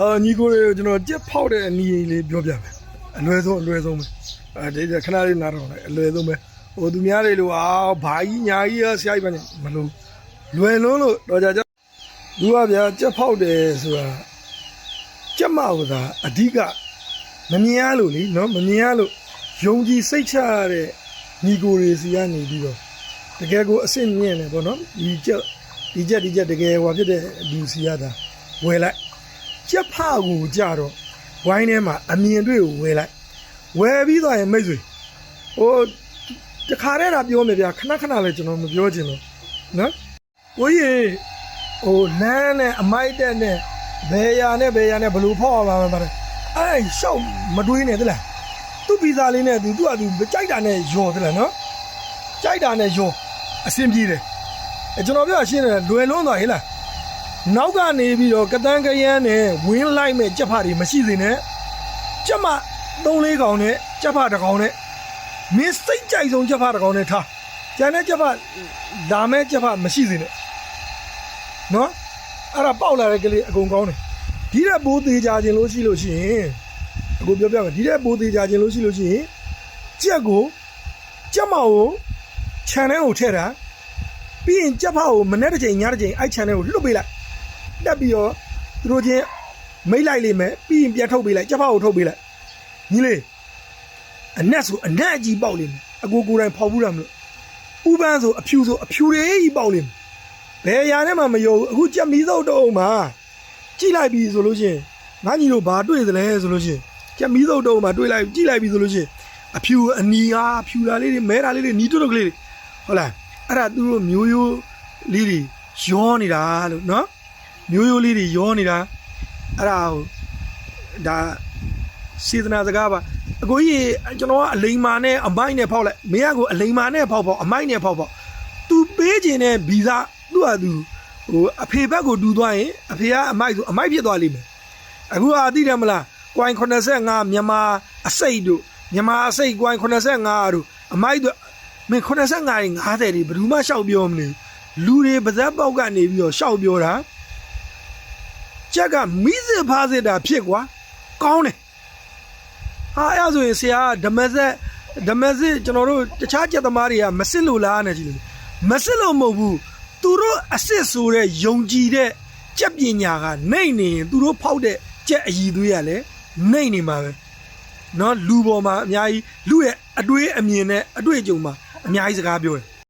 အာညီကိုတွေကျွန်တော်ကြက်ဖောက်တဲ့အနည်းလေးပြောပြမယ်အလွယ်ဆုံးအလွယ်ဆုံးပဲအဲဒီခဏလေးနားတော့လိုက်အလွယ်ဆုံးပဲဟိုသူများတွေလို့အာဘာကြီးညာကြီးရဆရာကြီးပဲမလို့လွယ်လုံးလို့တော့ကြကြသူကဗျာကြက်ဖောက်တယ်ဆိုတာကြက်မဟုတ်တာအဓိကမမြင်ရလို့လीနော်မမြင်ရလို့ယုံကြည်စိတ်ချရတဲ့ညီကိုတွေစီကနေပြီးတော့တကယ်ကိုအစ်စ်မြင့်တယ်ပေါ့နော်ဒီကြက်ဒီကြက်ဒီကြက်တကယ်ဟိုဖြစ်တဲ့လူစီရတာဝယ်လိုက် ကြက်ဖကိုကြတော့ဝိုင်းထဲမှာအမြင်တွေ့ကိုဝယ်လိုက်ဝယ်ပြီးသွားရင်မိတ်ဆွေဟိုတခါတည်းတာပြောမယ်ဗျာခဏခဏလည်းကျွန်တော်မပြောချင်လို့နော်ကိုကြီးဟိုလမ်းနဲ့အမိုက်တက်နဲ့ဘယ်ရာနဲ့ဘယ်ရာနဲ့ဘယ်လိုဖောက်အောင်ပါမလဲအဲ့ရှောက်မတွေးနဲ့တလားသူ့ဗီဇာလေးနဲ့သူသူ့အတူကြိုက်တာနဲ့ယော်တလားနော်ကြိုက်တာနဲ့ယော်အဆင်ပြေတယ်အဲကျွန်တော်ပြောရှင်းတယ်လွယ်လွန်းသွားဟဲ့လား နောက်ကနေပြီးတော့ကတန်းကရမ်းနဲ့ဝင်းလိုက်မဲ့ကြက်ဖတွေမရှိစေနဲ့ကြက်မ၃လေးကောင်နဲ့ကြက်ဖတစ်ကောင်နဲ့မင်းစိတ်ကြိုက်ဆုံးကြက်ဖတစ်ကောင်နဲ့ထားကျန်တဲ့ကြက်ဖဒါမဲ့ကြက်ဖမရှိစေနဲ့နော်အဲ့ဒါပေါက်လာတဲ့ကလေးအကုန်ကောင်းတယ်ဒီတဲ့ဘိုးသေးကြခြင်းလို့ရှိလို့ရှိရင်အခုပြောပြမယ်ဒီတဲ့ဘိုးသေးကြခြင်းလို့ရှိလို့ရှိရင်ကြက်ကိုကြက်မကိုခြံထဲကိုထည့်တာပြီးရင်ကြက်ဖကိုမနေ့တစ်ချိန်ညတစ်ချိန်အဲ့ခြံထဲကိုလွတ်ပေးလိုက် တက်ပြီးတော့သူတို့ချင်းမိတ်လိုက်လိမ့်မယ်ပြီးရင်ပြန်ထုတ်ပေးလိုက်ကြက်ဖောက်ကိုထုတ်ပေးလိုက်ညီလေးအနက်ဆိုအနက်အကြီးပေါက်လိမ့်မယ်အကိုကိုယ်တိုင်ဖောက်ဘူးတာမလို့ဥပန်းဆိုအဖြူဆိုအဖြူတွေကြီးပေါက်လိမ့်မယ်ဘယ်ရာနဲ့မှမယုံဘူးအခုကြက်မီးသုတ်တော့အောင်မှာကြည့်လိုက်ပြီဆိုလို့ချင်းငါညီတို့ဘာတွေ့သလဲဆိုလို့ချင်းကြက်မီးသုတ်တော့အောင်မှာတွေ့လိုက်ကြည့်လိုက်ပြီဆိုလို့ချင်းအဖြူအနီအားဖြူလာလေးတွေမဲတာလေးတွေနီးတွတ်တွတ်ကလေးတွေဟုတ်လားအဲ့ဒါသူတို့မျိုးရိုးလေးတွေရောနေတာလို့နော် မျိုးရိုးလေးတွေရောနေတာအဲ့ဒါဟိုဒါစေတနာစကားပါအကိုကြီးကျွန်တော်ကအလိန်မာနဲ့အမိုက်နဲ့ဖောက်လိုက်မင်းကကိုအလိန်မာနဲ့ဖောက်ဖောက်အမိုက်နဲ့ဖောက်ဖောက် तू ပေးခြင်းနဲ့ဗီဇသူ့ဟာသူဟိုအဖေဘက်ကိုတူသွားရင်အဖေကအမိုက်ဆိုအမိုက်ဖြစ်သွားလိမ့်မယ်အခုအာသိတယ်မလားကွိုင်85မြန်မာအစိတ်တို့မြန်မာအစိတ်ကွိုင်85တို့အမိုက်တို့မင်း85တွေ90တွေဘယ်သူမှရှောက်ပြောမနေဘူးလူတွေပါဇက်ပေါက်ကနေပြီးတော့ရှောက်ပြောတာ ကြက်ကမိစစ်ဖားစစ်တာဖြစ်ကွာကောင်းတယ်ဟာအဲ့ဒါဆိုရင်ဆရာကဓမ္မစက်ဓမ္မစစ်ကျွန်တော်တို့တခြားကြက်သမားတွေကမစစ်လို့လားနဲ့ကြည့်လို့မစစ်လို့မဟုတ်ဘူးသူတို့အစစ်ဆိုတဲ့ယုံကြည်တဲ့ကြက်ပညာကနိုင်နေရင်သူတို့ဖောက်တဲ့ကြက်အည်သွေးရလဲနိုင်နေမှာပဲเนาะလူပေါ်မှာအများကြီးလူရဲ့အတွေးအမြင်နဲ့အတွေ့အကြုံမှာအများကြီးစကားပြောတယ်